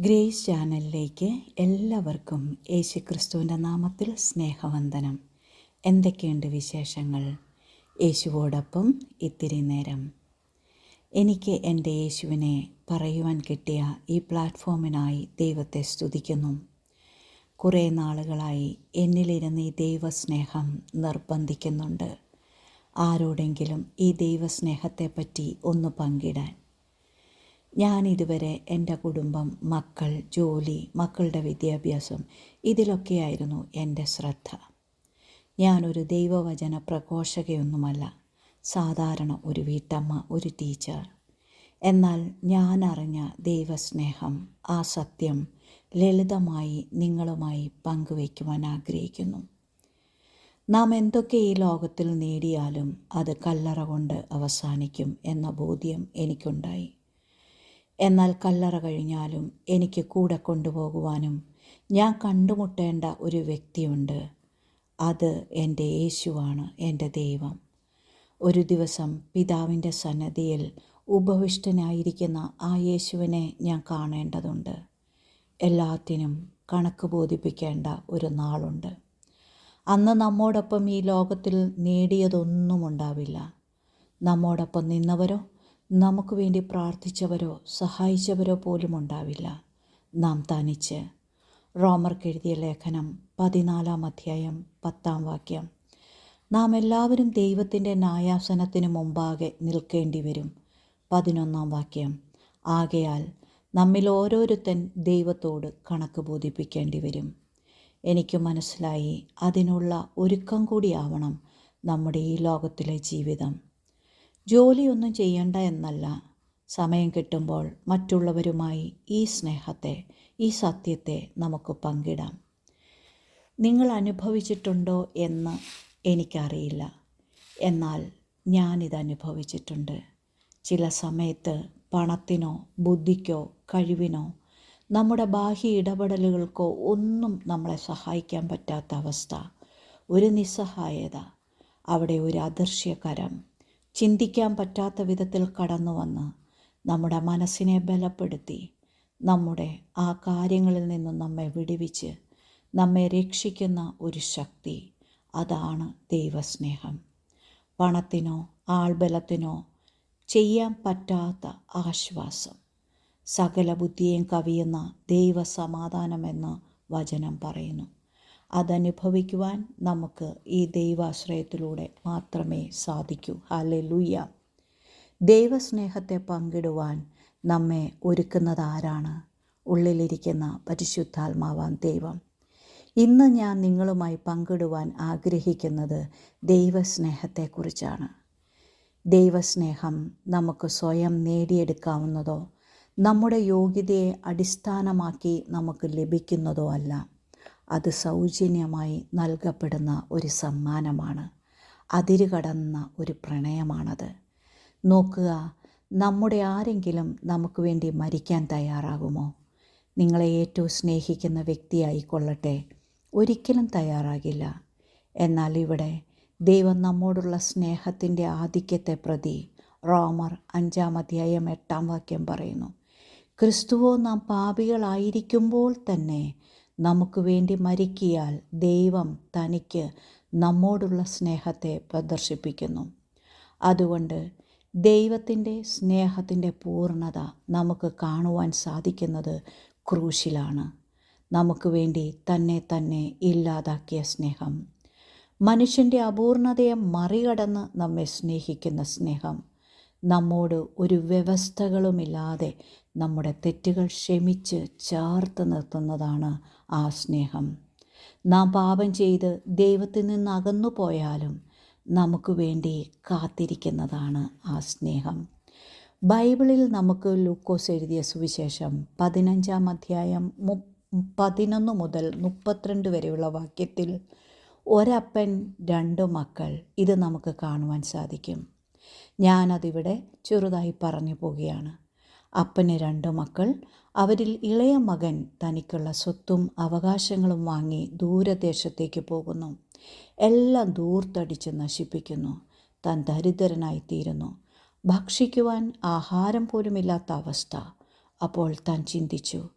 Grace ചാനലിലേക്ക് എല്ലാവർക്കും യേശുക്രിസ്തുവിന്റെ നാമത്തിൽ സ്നേഹവന്ദനം. എന്തൊക്കെയുണ്ട് വിശേഷങ്ങൾ? യേശുവോടൊപ്പം ഇത്തിരി നേരം. എനിക്ക് എന്റെ യേശുവിനെ പറയുവാൻ കിട്ടിയ ഈ പ്ലാറ്റ്ഫോമിനായി ദൈവത്തെ സ്തുതിക്കുന്നു. കുറേ നാളുകളായി എന്നിലിരുന്ന് ഈ ദൈവസ്നേഹം നിർബന്ധിക്കുന്നുണ്ട്. ആരോടെങ്കിലും ഈ ദൈവസ്നേഹത്തെപ്പറ്റി ഒന്ന് പങ്കിടാൻ ഞാൻ ഇതുവരെ എന്റെ കുടുംബം മക്കൾ ജോലി മക്കളുടെ വിദ്യാഭ്യാസം ഇതിലൊക്കെയായിരുന്നു എന്റെ ശ്രദ്ധ. ഞാനൊരു ദൈവവചന പ്രഘോഷകയൊന്നുമല്ല സാധാരണ ഒരു വീട്ടമ്മ ഒരു ടീച്ചർ. എന്നാൽ ഞാൻ അറിഞ്ഞ ദൈവസ്നേഹം ആ സത്യം ലളിതമായി നിങ്ങളുമായി പങ്കുവയ്ക്കുവാൻ ആഗ്രഹിക്കുന്നു. നാം എന്തൊക്കെ ഈ ലോകത്തിൽ നേടിയാലും അത് കല്ലറ കൊണ്ട് അവസാനിക്കും എന്ന ബോധ്യം എനിക്കുണ്ടായി. എന്നാൽ കല്ലറ കഴിഞ്ഞാലും എനിക്ക് കൂടെ കൊണ്ടുപോകുവാനും ഞാൻ കണ്ടുമുട്ടേണ്ട ഒരു വ്യക്തിയുണ്ട്. അത് എന്റെ യേശുവാണ് എന്റെ ദൈവം. ഒരു ദിവസം പിതാവിന്റെ സന്നദ്ധിയിൽ ഉപവിഷ്ടനായിരിക്കുന്ന ആ യേശുവിനെ ഞാൻ കാണേണ്ടതുണ്ട്. എല്ലാത്തിനും കണക്ക് ബോധിപ്പിക്കേണ്ട ഒരു നാളുണ്ട്. അന്ന് നമ്മോടൊപ്പം ഈ ലോകത്തിൽ നേടിയതൊന്നും ഉണ്ടാവില്ല. നമ്മോടൊപ്പം നിന്നവരോ? നമുക്ക് വേണ്ടി പ്രാർത്ഥിച്ചവരോ സഹായിച്ചവരോ പോലും ഉണ്ടാവില്ല. നാം തനിച്ച്. റോമർക്ക് എഴുതിയ ലേഖനം പതിനാലാം അധ്യായം പത്താം വാക്യം. നാം എല്ലാവരും ദൈവത്തിന്റെ ന്യായാസനത്തിന് മുമ്പാകെ നിൽക്കേണ്ടി വരും. പതിനൊന്നാം വാക്യം. ആകയാൽ നമ്മിൽ ഓരോരുത്തൻ ദൈവത്തോട് കണക്ക് ബോധിപ്പിക്കേണ്ടി വരും. എനിക്ക് മനസ്സിലായി അതിനുള്ള ഒരുക്കം കൂടിയാവണം നമ്മുടെ ഈ ലോകത്തിലെ ജീവിതം. ജോലിയൊന്നും ചെയ്യണ്ട എന്നല്ല. സമയം കിട്ടുമ്പോൾ മറ്റുള്ളവരുമായി ഈ സ്നേഹത്തെ ഈ സത്യത്തെ നമുക്ക് പങ്കിടാം. നിങ്ങൾ അനുഭവിച്ചിട്ടുണ്ടോ എന്ന് എനിക്കറിയില്ല. എന്നാൽ ഞാനിത് അനുഭവിച്ചിട്ടുണ്ട്. ചില സമയത്ത് പണത്തിനോ ബുദ്ധിക്കോ കഴിവിനോ നമ്മുടെ ബാഹ്യ ഇടപെടലുകൾക്കോ ഒന്നും നമ്മളെ സഹായിക്കാൻ പറ്റാത്ത അവസ്ഥ ഒരു നിസ്സഹായത അവിടെ ഒരു അദൃശ്യകരം ചിന്തിക്കാൻ പറ്റാത്ത വിധത്തിൽ കടന്നു വന്ന് നമ്മുടെ മനസ്സിനെ ബലപ്പെടുത്തി നമ്മുടെ ആ കാര്യങ്ങളിൽ നിന്നും നമ്മെ വിടുവിച്ച് നമ്മെ രക്ഷിക്കുന്ന ഒരു ശക്തി. അതാണ് ദൈവസ്നേഹം. പണത്തിനോ ആൾബലത്തിനോ ചെയ്യാൻ പറ്റാത്ത ആശ്വാസം. സകല ബുദ്ധിയും കവിയുന്ന ദൈവസമാധാനമെന്ന് വചനം പറയുന്നു. അതനുഭവിക്കുവാൻ നമുക്ക് ഈ ദൈവാശ്രയത്തിലൂടെ മാത്രമേ സാധിക്കൂ. ഹാലെ ലൂയ്യ ദൈവസ്നേഹത്തെ പങ്കിടുവാൻ നമ്മെ ഒരുക്കുന്നത് ആരാണ്? ഉള്ളിലിരിക്കുന്ന പരിശുദ്ധാത്മാവാൻ ദൈവം. ഇന്ന് ഞാൻ നിങ്ങളുമായി പങ്കിടുവാൻ ആഗ്രഹിക്കുന്നത് ദൈവസ്നേഹത്തെക്കുറിച്ചാണ്. ദൈവസ്നേഹം നമുക്ക് സ്വയം നേടിയെടുക്കാവുന്നതോ നമ്മുടെ യോഗ്യതയെ അടിസ്ഥാനമാക്കി നമുക്ക് ലഭിക്കുന്നതോ അല്ല. അത് സൗജന്യമായി നൽകപ്പെടുന്ന ഒരു സമ്മാനമാണ്. അതിരുകടന്ന ഒരു പ്രണയമാണത്. നോക്കുക നമ്മുടെ ആരെങ്കിലും നമുക്ക് വേണ്ടി മരിക്കാൻ തയ്യാറാകുമോ? നിങ്ങളെ ഏറ്റവും സ്നേഹിക്കുന്ന വ്യക്തിയായിക്കൊള്ളട്ടെ ഒരിക്കലും തയ്യാറാകില്ല. എന്നാൽ ഇവിടെ ദൈവം നമ്മോടുള്ള സ്നേഹത്തിന്റെ ആധിക്യത്തെ പ്രതി റോമർ അഞ്ചാം അധ്യായം എട്ടാം വാക്യം പറയുന്നു. ക്രിസ്തുവോ നാം പാപികളായിരിക്കുമ്പോൾ തന്നെ നമുക്ക് വേണ്ടി മരിക്കിയാൽ ദൈവം തനിക്ക് നമ്മോടുള്ള സ്നേഹത്തെ പ്രദർശിപ്പിക്കുന്നു. അതുകൊണ്ട് ദൈവത്തിന്റെ സ്നേഹത്തിന്റെ പൂർണത നമുക്ക് കാണുവാൻ സാധിക്കുന്നത് ക്രൂശിലാണ്. നമുക്ക് വേണ്ടി തന്നെ തന്നെ ഇല്ലാതാക്കിയ സ്നേഹം. മനുഷ്യന്റെ അപൂർണതയെ മറികടന്ന് നമ്മെ സ്നേഹിക്കുന്ന സ്നേഹം. നമ്മോട് ഒരു വ്യവസ്ഥകളുമില്ലാതെ നമ്മുടെ തെറ്റുകൾ ക്ഷമിച്ച് ചേർത്ത് നിർത്തുന്നതാണ് ആ സ്നേഹം. നാം പാപം ചെയ്ത് ദൈവത്തിൽ നിന്ന് അകന്നു പോയാലും നമുക്ക് വേണ്ടി കാത്തിരിക്കുന്നതാണ് ആ സ്നേഹം. ബൈബിളിൽ നമുക്ക് ലൂക്കോസ് എഴുതിയ സുവിശേഷം പതിനഞ്ചാം അധ്യായം മു പതിനൊന്ന് മുതൽ മുപ്പത്തിരണ്ട് വരെയുള്ള വാക്യത്തിൽ ഒരപ്പൻ രണ്ട് മക്കൾ ഇത് നമുക്ക് കാണുവാൻ സാധിക്കും. ഞാനതിവിടെ ചെറുതായി പറഞ്ഞു പോവുകയാണ്. അപ്പന് രണ്ട് മക്കൾ. അവരിൽ ഇളയ മകൻ തനിക്കുള്ള സ്വത്തും അവകാശങ്ങളും വാങ്ങി ദൂരദേശത്തേക്ക് പോകുന്നു. എല്ലാം ദൂർത്തടിച്ച് നശിപ്പിക്കുന്നു. താൻ ദരിദ്രനായിത്തീരുന്നു. ഭക്ഷിക്കുവാൻ ആഹാരം പോലുമില്ലാത്ത അവസ്ഥ. അപ്പോൾ താൻ ചിന്തിച്ചു.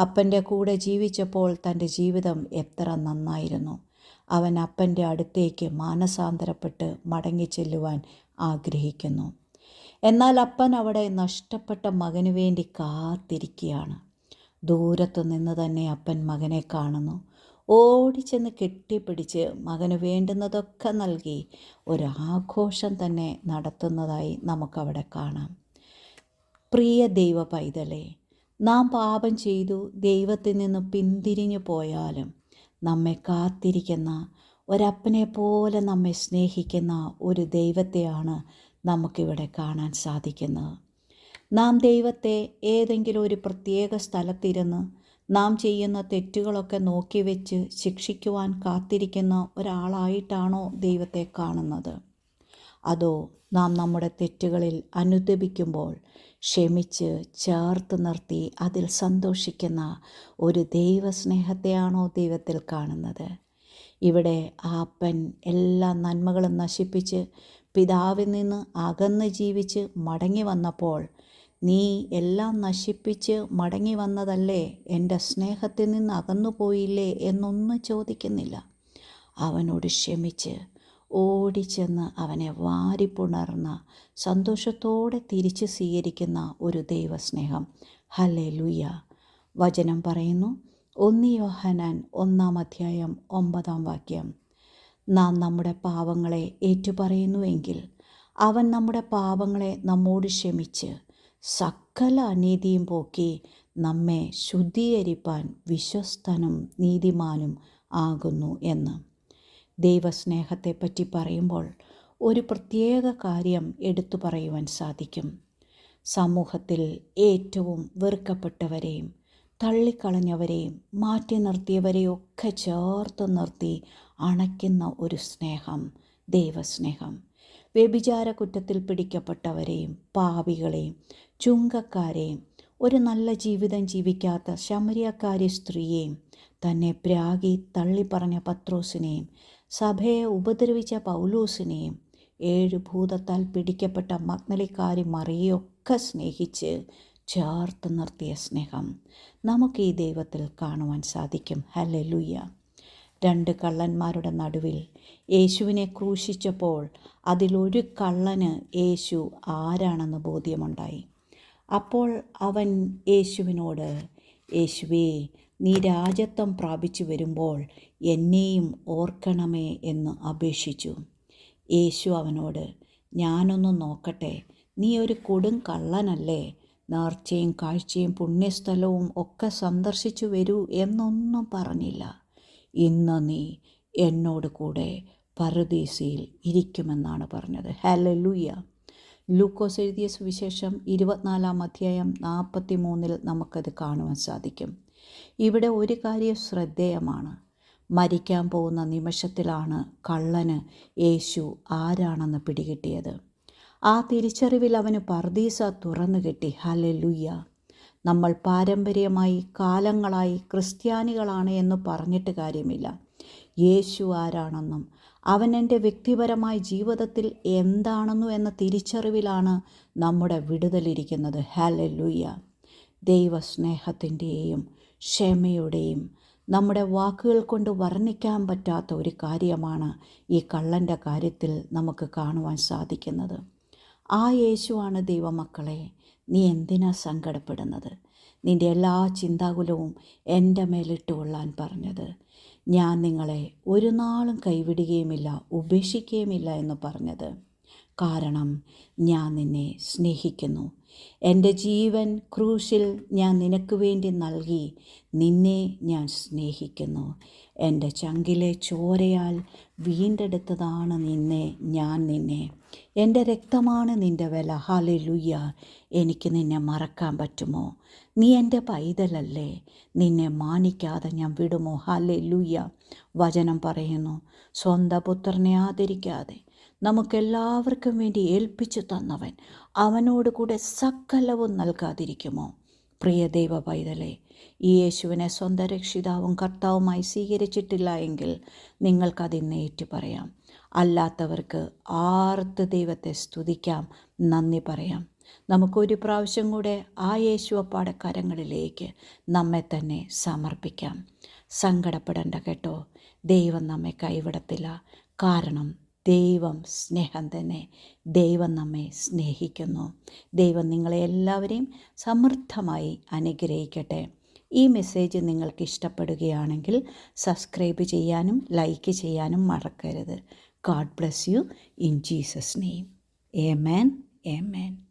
അപ്പന്റെ കൂടെ ജീവിച്ചപ്പോൾ തന്റെ ജീവിതം എത്ര നന്നായിരുന്നു. അവൻ അപ്പന്റെ അടുത്തേക്ക് മാനസാന്തരപ്പെട്ട് മടങ്ങി ചെല്ലുവാൻ ആഗ്രഹിക്കുന്നു. എന്നാൽ അപ്പൻ അവിടെ നഷ്ടപ്പെട്ട മകനു വേണ്ടി കാത്തിരിക്കുകയാണ്. ദൂരത്തു നിന്ന് തന്നെ അപ്പൻ മകനെ കാണുന്നു. ഓടിച്ചെന്ന് കെട്ടിപ്പിടിച്ച് മകന് വേണ്ടുന്നതൊക്കെ നൽകി ഒരാഘോഷം തന്നെ നടത്തുന്നതായി നമുക്കവിടെ കാണാം. പ്രിയ ദൈവ പൈതലേ നാം പാപം ചെയ്തു ദൈവത്തിൽ നിന്ന് പിന്തിരിഞ്ഞു പോയാലും നമ്മെ കാത്തിരിക്കുന്ന ഒരപ്പനെ പോലെ നമ്മെ സ്നേഹിക്കുന്ന ഒരു ദൈവത്തെയാണ് നമുക്കിവിടെ കാണാൻ സാധിക്കുന്നത് നാം ദൈവത്തെ ഏതെങ്കിലും ഒരു പ്രത്യേക സ്ഥലത്തിരുന്ന് നാം ചെയ്യുന്ന തെറ്റുകളൊക്കെ നോക്കി വെച്ച് ശിക്ഷിക്കുവാൻ കാത്തിരിക്കുന്ന ഒരാളായിട്ടാണോ ദൈവത്തെ കാണുന്നത്? അതോ നാം നമ്മുടെ തെറ്റുകളിൽ അനുദപിക്കുമ്പോൾ ക്ഷമിച്ച് ചേർത്ത് നിർത്തി അതിൽ സന്തോഷിക്കുന്ന ഒരു ദൈവസ്നേഹത്തെയാണോ ദൈവത്തിൽ കാണുന്നത്? ഇവിടെ ആ അപ്പൻ എല്ലാ നന്മകളും നശിപ്പിച്ച് പിതാവിൽ നിന്ന് അകന്ന് ജീവിച്ച് മടങ്ങി വന്നപ്പോൾ നീ എല്ലാം നശിപ്പിച്ച് മടങ്ങി വന്നതല്ലേ? എന്റെ സ്നേഹത്തിൽ നിന്ന് അകന്നു പോയില്ലേ? എന്നൊന്നും ചോദിക്കുന്നില്ല. അവനോട് ക്ഷമിച്ച് ഓടിച്ചെന്ന് അവനെ വാരിപ്പുണർന്ന സന്തോഷത്തോടെ തിരിച്ച് സ്വീകരിക്കുന്ന ഒരു ദൈവസ്നേഹം. ഹലേ ലുയ്യ വചനം പറയുന്നു. ഒന്നി യോഹനാൻ ഒന്നാം അധ്യായം ഒമ്പതാം വാക്യം. നാം നമ്മുടെ പാവങ്ങളെ ഏറ്റുപറയുന്നുവെങ്കിൽ അവൻ നമ്മുടെ പാവങ്ങളെ നമ്മോട് ക്ഷമിച്ച് സകല അനീതിയും പോക്കി നമ്മെ ശുദ്ധീകരിപ്പാൻ വിശ്വസ്തനും നീതിമാനും ആകുന്നു എന്ന്. ദൈവസ്നേഹത്തെപ്പറ്റി പറയുമ്പോൾ ഒരു പ്രത്യേക കാര്യം എടുത്തു പറയുവാൻ സാധിക്കും. സമൂഹത്തിൽ ഏറ്റവും വെറുക്കപ്പെട്ടവരെയും തള്ളിക്കളഞ്ഞവരെയും മാറ്റി നിർത്തിയവരെയൊക്കെ ചേർത്ത് നിർത്തി അണയ്ക്കുന്ന ഒരു സ്നേഹം ദൈവസ്നേഹം. വ്യഭിചാര കുറ്റത്തിൽ പിടിക്കപ്പെട്ടവരെയും പാപികളെയും ചുങ്കക്കാരെയും ഒരു നല്ല ജീവിതം ജീവിക്കാത്ത ശമരിയക്കാരി സ്ത്രീയെയും തന്നെ പ്രാഗി തള്ളിപ്പറഞ്ഞ പത്രോസിനെയും സഭയെ ഉപദ്രവിച്ച പൗലൂസിനെയും ഏഴ് ഭൂതത്താൽ പിടിക്കപ്പെട്ട മഗ്നലിക്കാരി മറിയൊക്കെ സ്നേഹിച്ച് ചേർത്ത് നിർത്തിയ സ്നേഹം നമുക്ക് ഈ ദൈവത്തിൽ കാണുവാൻ സാധിക്കും. ഹലലുയ്യ രണ്ട് കള്ളന്മാരുടെ നടുവിൽ യേശുവിനെ ക്രൂശിച്ചപ്പോൾ അതിലൊരു കള്ളന് യേശു ആരാണെന്ന് ബോധ്യമുണ്ടായി. അപ്പോൾ അവൻ യേശുവിനോട് യേശുവേ നീ രാജ്യത്വം പ്രാപിച്ചു വരുമ്പോൾ എന്നെയും ഓർക്കണമേ എന്ന് അപേക്ഷിച്ചു. യേശു അവനോട് ഞാനൊന്ന് നോക്കട്ടെ നീ ഒരു കൊടും കള്ളനല്ലേ? നേർച്ചയും കാഴ്ചയും പുണ്യസ്ഥലവും ഒക്കെ സന്ദർശിച്ചു വരൂ എന്നൊന്നും പറഞ്ഞില്ല. ഇന്ന് നീ എന്നോട് കൂടെ പരദീസയിൽ ഇരിക്കുമെന്നാണ് പറഞ്ഞത്. ഹലലുയ്യ ലൂക്കോസ് എഴുതിയ സുവിശേഷം ഇരുപത്തിനാലാം അധ്യായം നാൽപ്പത്തി മൂന്നിൽ നമുക്കത് കാണുവാൻ സാധിക്കും. ഇവിടെ ഒരു കാര്യം ശ്രദ്ധേയമാണ്. മരിക്കാൻ പോകുന്ന നിമിഷത്തിലാണ് കള്ളന് യേശു ആരാണെന്ന് പിടികിട്ടിയത്? ആ തിരിച്ചറിവിൽ അവന് പർദീസ തുറന്നു കിട്ടി. ഹലലുയ്യ നമ്മൾ പാരമ്പര്യമായി കാലങ്ങളായി ക്രിസ്ത്യാനികളാണ് എന്ന് പറഞ്ഞിട്ട് കാര്യമില്ല. യേശു ആരാണെന്നും അവൻ എന്റെ വ്യക്തിപരമായ ജീവിതത്തിൽ എന്താണെന്നു എന്ന തിരിച്ചറിവിലാണ് നമ്മുടെ വിടുതലിരിക്കുന്നത് ഹലലുയ്യ ദൈവസ്നേഹത്തിന്റെയും ക്ഷമയുടെയും നമ്മുടെ വാക്കുകൾ കൊണ്ട് വർണിക്കാൻ പറ്റാത്ത ഒരു കാര്യമാണ് ഈ കള്ളന്റെ കാര്യത്തിൽ നമുക്ക് കാണുവാൻ സാധിക്കുന്നത്. ആ യേശുവാണ് ദൈവമക്കളെ നീ എന്തിനാ സങ്കടപ്പെടുന്നത്? നിന്റെ എല്ലാ ചിന്താകുലവും എന്റെ മേലിട്ട് കൊള്ളാൻ പറഞ്ഞത്. ഞാൻ നിങ്ങളെ ഒരു നാളും കൈവിടുകയുമില്ല ഉപേക്ഷിക്കുകയുമില്ല എന്ന് പറഞ്ഞത്. കാരണം ഞാൻ നിന്നെ സ്നേഹിക്കുന്നു. എന്റെ ജീവൻ ക്രൂശിൽ ഞാൻ നിനക്ക് വേണ്ടി നൽകി. നിന്നെ ഞാൻ സ്നേഹിക്കുന്നു. എന്റെ ചങ്കിലെ ചോരയാൽ വീണ്ടെടുത്തതാണ് നിന്നെ ഞാൻ നിന്നെ. എന്റെ രക്തമാണ് നിന്റെ വില. ഹാലെ ലുയ്യ എനിക്ക് നിന്നെ മറക്കാൻ പറ്റുമോ? നീ എന്റെ പൈതലല്ലേ? നിന്നെ മാനിക്കാതെ ഞാൻ വിടുമോ? ഹാലെ ലുയ്യ വചനം പറയുന്നു. സ്വന്തം പുത്രനെ ആദരിക്കാതെ. നമുക്കെല്ലാവർക്കും വേണ്ടി ഏൽപ്പിച്ചു തന്നവൻ. അവനോട് കൂടെ സകലവും നൽകാതിരിക്കുമോ? പ്രിയ ദൈവ പൈതലെ ഈ യേശുവിനെ സ്വന്തം രക്ഷിതാവും കർത്താവുമായി സ്വീകരിച്ചിട്ടില്ല എങ്കിൽ നിങ്ങൾക്കതിന്ന് ഏറ്റു പറയാം അല്ലാത്തവർക്ക് ആർത്ത് ദൈവത്തെ സ്തുതിക്കാം. നന്ദി പറയാം. നമുക്കൊരു പ്രാവശ്യം കൂടെ ആ യേശുവപ്പാടെ കരങ്ങളിലേക്ക് നമ്മെ തന്നെ സമർപ്പിക്കാം. സങ്കടപ്പെടേണ്ട കേട്ടോ. ദൈവം നമ്മെ കൈവിടത്തില്ല. കാരണം ദൈവം സ്നേഹം തന്നെ. ദൈവം നമ്മെ സ്നേഹിക്കുന്നു. ദൈവം നിങ്ങളെ എല്ലാവരെയും സമൃദ്ധമായി അനുഗ്രഹിക്കട്ടെ. ഈ മെസ്സേജ് നിങ്ങൾക്ക് ഇഷ്ടപ്പെടുകയാണെങ്കിൽ സബ്സ്ക്രൈബ് ചെയ്യാനും ലൈക്ക് ചെയ്യാനും മറക്കരുത്. God bless you in Jesus name amen amen